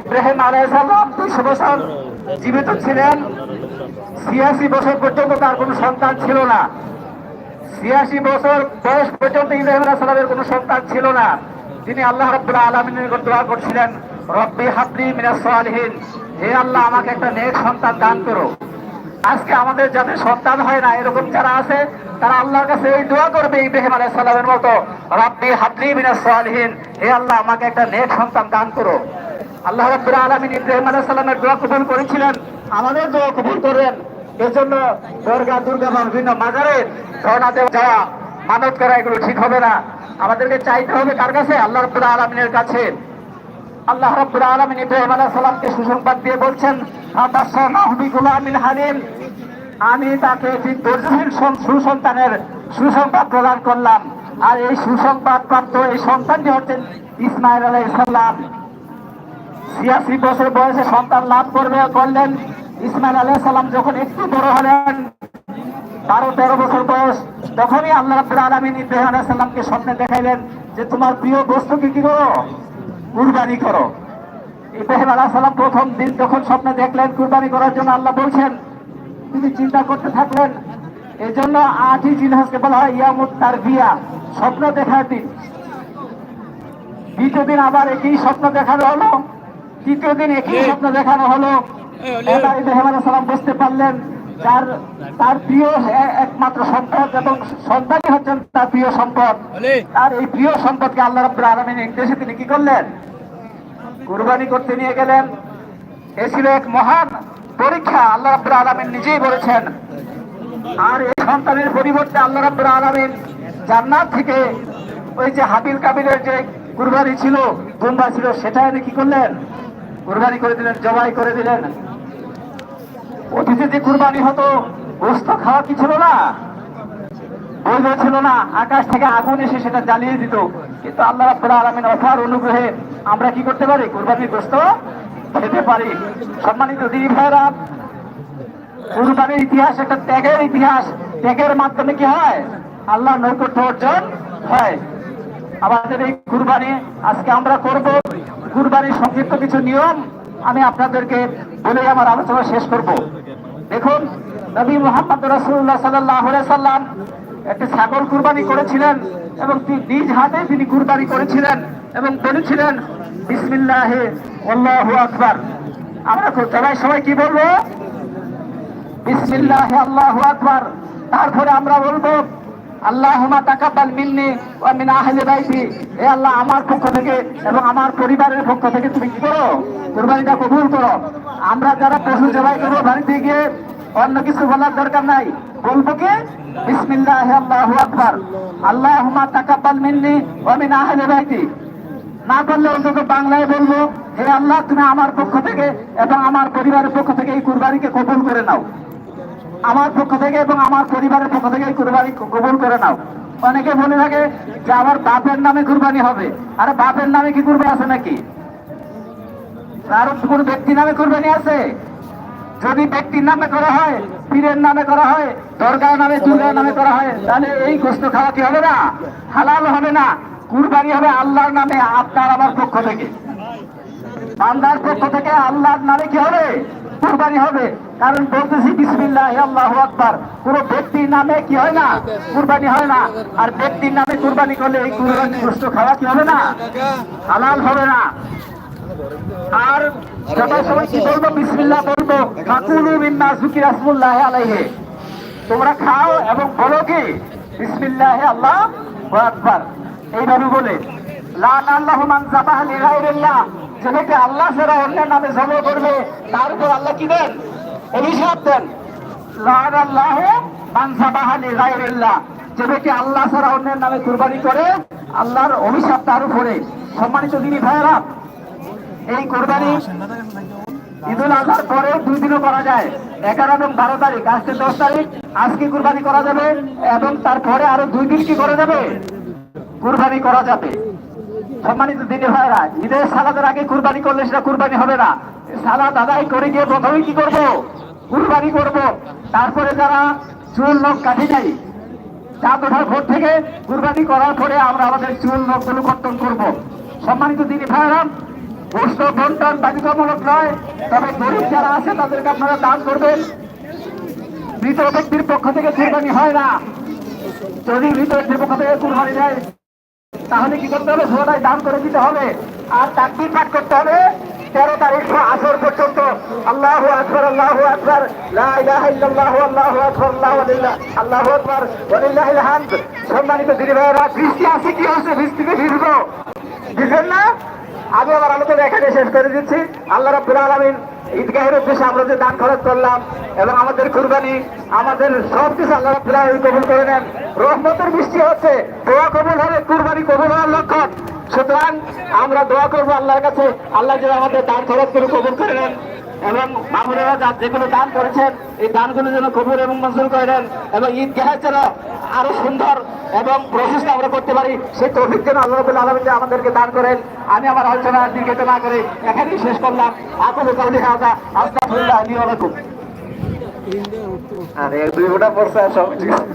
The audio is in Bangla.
ইব্রাহিম আলাইসাল্লাম দুইশো বছর জীবিত ছিলেন। ছিয়াশি বছর পর্যন্ত তার কোনো সন্তান ছিল না। ছিয়াশি বছর বয়স পর্যন্ত ইব্রাহিম আলাইসাল্লামের কোনো সন্তান ছিল না। তিনি আল্লাহ রব্বুল আলমিনের দোয়া করছিলেন, রব্বি হাবলি মিনাস হে আল্লাহ, আমাকে একটা নেক সন্তান দান করো। আজকে আমাদের যাদের সন্তান হয় না, এরকম যারা আছে, তারা আল্লাহর কাছে এই দোয়া করবে ইব্রাহিম আলাইহিস সালামের মতো। রব্বি হাবলি মিনাস সালিহিন। হে আল্লাহ, আমাকে একটা নেক সন্তান দান করো। আল্লাহ রাব্বুল আলামিন ইব্রাহিম আলাইহিস সাল্লামের দোয়া কবুল করেছিলেন আমাদের দোয়া কবুল করেন এজন্য দুর্গা দুর্গা বা বিভিন্ন মাজারে ধর্ণা দেওয়া, যাওয়া, মানত করা, এগুলো ঠিক হবে না। আমাদেরকে চাইতে হবে কার কাছে? আল্লাহ রাব্বুল আলামিনের কাছে। আল্লাহ রাব্বুল আলামিন ইব্রাহিম আলাইহিস সালামকে সুসংবাদ দিয়ে বলছেন আবাশশানাহু বিগুলামিন হালিম আমি তাকে ঠিক ধৈর্যশীল সুসন্তানের সুসংবাদ প্রদান করলাম। আর এই সুসংবাদ প্রাপ্ত এই সন্তানটি হচ্ছেন ইসমাইল আলাইহিস সালাম। ছিয়াশি বছর বয়সে সন্তান লাভ করবে করলেন। ইসমাইল আলাইহিস সালাম যখন একটু বড় হলেন, বারো, তেরো বছর বয়স, তখনই আল্লাহ রাব্বুল আলামিন ইব্রাহিম আলাইহিস সালামকে স্বপ্নে দেখাইলেন যে, তোমার প্রিয় বস্তুকে কি করো কুরবানি করো। ইব্রাহিম আলাহ সালাম প্রথম দিন যখন স্বপ্নে দেখলেন কুরবানি করার জন্য আল্লাহ বলছেন তিনি চিন্তা করতে থাকলেন? এই জন্য আটই জিনহাসকে বলা হয় ইয়ামুত তার বিয়া স্বপ্ন দেখার দিন। দ্বিতীয় দিন আবার একই স্বপ্ন দেখানো হলো। তৃতীয় দিন একই স্বপ্ন দেখানো হলো এবার ইব্রাহিম আলাইহিস সালাম বুঝতে পারলেন তার তার প্রিয় একমাত্র সম্পদ এবং সন্তানই হচ্ছেন তার প্রিয় সম্পদ। আর এই প্রিয় সম্পদকে আল্লাহ রাব্বুল আলামিন নির্দেশে তিনি কি করলেন? কুরবানি করতে নিয়ে গেলেন। এ ছিল এক মহান পরীক্ষা আল্লাহ রাব্বুল আলামিন নিজেই বলেছেন। আর এই সন্তানের পরিবর্তে আল্লাহ রাব্বুল আলামিন জান্নাত থেকে ওই যে হাবিল কাবিলের যে কুরবানি ছিল দুম্বা ছিল সেটা এনে কি করলেন? কুরবানি করে দিলেন জবাই করে দিলেন। অতীতে যে কুরবানি হতো, গোস্ত খাওয়া কি ছিল না? বৈধ ছিল না, আকাশ থেকে আগুন এসে সেটা জ্বালিয়ে দিত। কিন্তু আল্লাহ রাব্বুল আলামিন অফার অনুগ্রহে আমরা কি করতে পারি? কুরবানির গোস্ত খেতে পারি। সম্মানিত দিদি ভাইরা কুরবানির ইতিহাস একটা ত্যাগের ইতিহাস। ত্যাগের মাধ্যমে কি হয়? আল্লাহ নৈকট্য অর্জন হয়। আমাদের এই কুরবানি আজকে আমরা করব। কুরবানির সংক্ষিপ্ত কিছু নিয়ম আমি আপনাদেরকে বলে আমার আলোচনা শেষ করব। দেখুন, নবী মোহাম্মদ রাসূলুল্লাহ সাল্লাল্লাহু আলাইহি সাল্লাম একটি ছাগল কুরবানি করেছিলেন এবং নিজ হাতে তিনি কুরবানি করেছিলেন এবং বলেছিলেন, বিসমিল্লাহে, আল্লাহু আকবার। আমরা সবাই সবাই কি বলব? বিসমিল্লাহ, আল্লাহু আকবার। তারপরে আমরা বলব আল্লাহুমা তাকাব্বাল মিন্নি ওয়া মিন বাইতি। হে আল্লাহ, আমার পক্ষ থেকে এবং আমার পরিবারের পক্ষ থেকে তুমি কি করো? কুরবানিটা কবুল করো। আমরা যারা পশু জবাই করব, বাড়িতে গিয়ে অন্য কিছু বলার দরকার নাই। বলব কি? বিসমিল্লাহ আল্লাহু আকবার। আল্লাহুমা তাকাব্বাল মিন্নি ওয়া মিন আহলি বাইতি। না করলে অন্তত বাংলায় বলব, হে আল্লাহ, তুমি আমার পক্ষ থেকে এবং আমার পরিবারের পক্ষ থেকে এই কুরবানিকে কবুল করে নাও। আমার পক্ষ থেকে এবং আমার পরিবারের পক্ষ থেকে এই কুরবানি কবুল করে নাও। অনেকে মনে থাকে যে, আমার বাপের নামে কুরবানি হবে। আরে বাপের নামে কি কুরবানি আছে নাকি? আর কোন ব্যক্তি নামে কুরবানি আছে? যদি ব্যক্তির নামে করা হয়, পীরের নামে করা হয় দরগার নামে দুর্গার নামে করা হয়, তাহলে এই গোস্ত খাওয়া কি হবে না? হালাল হবে না? কুরবানি হবে আল্লাহর নামে, আপনার আমার পক্ষ থেকে। বান্দার পক্ষ থেকে আল্লাহর নামে কি হবে? কুরবানি হবে। কারণ বলতেছি, বিসমিল্লাহ, আল্লাহু আকবার। কোন ব্যক্তির নামে কি হয় না? কুরবানি হয় না। আর ব্যক্তির নামে কুরবানি করলে এই কুরবানি গোস্ত খাওয়া কি হবে না? হালাল হবে না। আর কি বলব? বিসমিল্লাহ বলব। ফাকুলু মিম্মা যুকি রাসূলুল্লাহ আলাইহি। তোমরা খাও এবং বলো কি? বিসমিল্লাহ আল্লাহ আকবার। এইভাবে বলে আল্লাহু মান যাবাহ লিগাইরিল্লাহ আল্লাহ ছাড়া অন্যের নামে জমা করবে, তার উপর আল্লাহ কি দেন? অভিশাপ দেন। লান আল্লাহ মান যাবাহ লিগাইরিল্লাহ যে ব্যক্তি আল্লাহ ছাড়া অন্যের নামে কুরবানি করে, আল্লাহর অভিশাপ তার উপরে। সম্মানিত দিনী ভাইয়েরা এই কোরবানি ঈদুল আজহার পরে দুই দিনও করা যায়। এগারো এবং বারো তারিখ, আজকে দশ তারিখ, আজকে কুরবানি করা যাবে এবং তারপরে আরও দুই দিন কি করা যাবে? কুরবানি করা যাবে। সম্মানিত দিদি ভাইরা ঈদের সালাদের আগে কুরবানি করলে সেটা কুরবানি হবে না। সালাদ আদায় করে গিয়ে প্রথমে কি করব? কুরবানি করব। তারপরে যারা চুল লোক কাটি যাই চাঁদ ওঠার ভোর থেকে কুরবানি করার পরে আমরা আমাদের চুল, নখগুলো কর্তন করব। সম্মানিত দিনী ভাইরাম পুষ্ট বন্টন বাধ্যতামূলক নয়, তবে গরিব যারা আছে তাদেরকে আপনারা দান করবেন। মৃত ব্যক্তির পক্ষ থেকে কুরবানি হয় না। যদি মৃত ব্যক্তির পক্ষ থেকে কুরবানি দেয়, তাহলে কি করতে হবে? সবাই দান করে দিতে হবে। আর তাকবির পাঠ করতে হবে? তেরো তারিখ আসর পর্যন্ত। আল্লাহ আকবর আল্লাহ আকবর। আল্লাহু আল্লাহু আকবর। সম্মানিত দিদি ভাইয়েরা, বৃষ্টি আছে কি আছে বৃষ্টিতে ভিজবো। ভিজবেন না? আমি আমার আলোচনা এখানে শেষ করে দিচ্ছি। আল্লাহ রব্বুল আলমিন ঈদগাহের উদ্দেশ্যে আমরা যে দান খরচ করলাম এবং আমাদের কুরবানি, আমাদের সব কিছু আল্লাহ রব্বুল আলমিন কবুল করে নেন। রহমতের বৃষ্টি হচ্ছে, দোয়া কবুল হবে, কুরবানি কবুল হওয়ার লক্ষণ সুতরাং আমরা দোয়া করব আল্লাহর কাছে, আল্লাহ যেন আমাদের দান খরচ করে কবুল করে নেন। এবং মামুনেরা যা যেগুলো দান করেছেন, এই দানগুলো যেন কবুল এবং মঞ্জুর করে নেন এবং ঈদগাহের যেন আরও সুন্দর এবং প্রশস্ত আমরা করতে পারি, সেই তৌফিক যেন আল্লাহ রবুল আলমিন আমাদেরকে দান করেন। আমি আমার আলোচনা দীর্ঘিত না করে এখানেই শেষ করলাম। আকুল কাউলি হাজা আস্তাফুল্লাহ আলী আলাইকুম আরে দুই ফোটা পড়ছে সব ঠিক আছে।